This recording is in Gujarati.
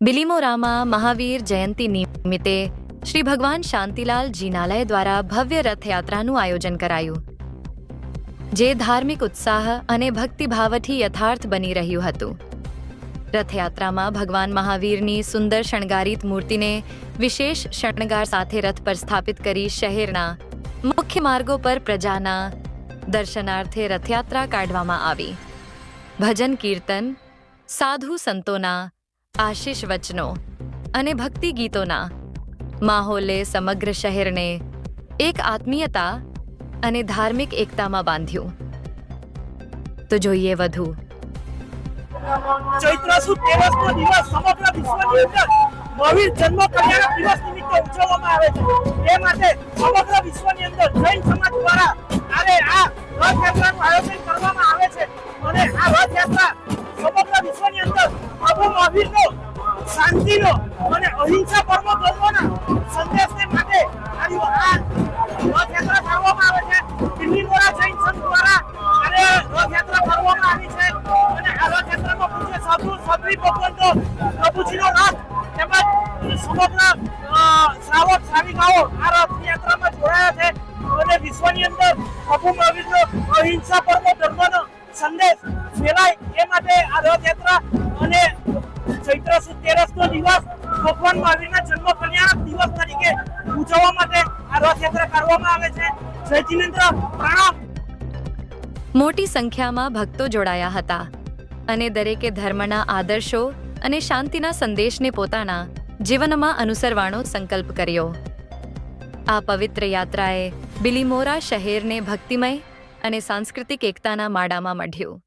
બિલીમોરામાં મહાવીર જયંતિ નિમિત્તે શ્રી ભગવાન શાંતિલાલ જીનાલય દ્વારા ભવ્ય રથયાત્રાનું આયોજન કરાયું. જે ધાર્મિક ઉત્સાહ અને ભક્તિભાવથી યથાર્થ બની રહ્યું હતું. રથયાત્રામાં ભગવાન મહાવીરની સુંદર શણગારિત મૂર્તિને વિશેષ શણગાર સાથે રથ પર સ્થાપિત કરી શહેરના મુખ્ય માર્ગો પર પ્રજાના દર્શનાર્થે રથયાત્રા કાઢવામાં આવી. ભજન કીર્તન, સાધુ સંતોના આશીષ વચનો અને ભક્તિ ગીતોના. માહોલે સમગ્ર શહેરને એક આત્મીયતા અને ધાર્મિક એકતામાં બાંધ્યું. તો જોઈએ વધુ. ચૈત્ર સુદ દિવસ સમગ્ર વિશ્વની અંદર મહાવીર જન્મ કલ્યાણ દિવસ નિમિત્તે ઉજવવામાં આવે છે. એ માટે સમગ્ર વિશ્વની અંદર જૈન મહાવીરનો શાંતિનો અને અહિંસા પરમો ધર્મના સંદેશને માટે આ રથયાત્રા કરવામાં આવે છે. દિલ્હી દ્વારા જૈન સંઘ દ્વારા અને રથયાત્રા કરવામાં આવી છે. અને આ રથયાત્રામાં પૂજ્ય સાધુ, સાધ્વી, ભગવંતો, પ્રભુજીનો રથ તેમજ સમગ્ર શ્રાવક શ્રાવિકાઓ આ રથયાત્રામાં જોડાયા છે. અને વિશ્વની અંદર પ્રભુ મહાવીરનો અહિંસા પરમો ધર્મનો સંદેશ ફેલાય એ માટે આ રથયાત્રા ભગવાન મહાવીરના જન્મ કલ્યાણ દિવસ તરીકે ઉજવવા માટે આ રથયાત્રા કરવામાં આવે છે. જય જિનેન્દ્ર, પ્રણામ. મોટી સંખ્યામાં ભક્તો જોડાયા હતા અને દરેકે ધર્મના આદર્શો અને શાંતિના સંદેશને પોતાના જીવનમાં અનુસરવાનો સંકલ્પ કર્યો. આ પવિત્ર યાત્રાએ બિલીમોરા શહેરને ભક્તિમય અને સાંસ્કૃતિક એકતાના માળામાં મઢ્યું.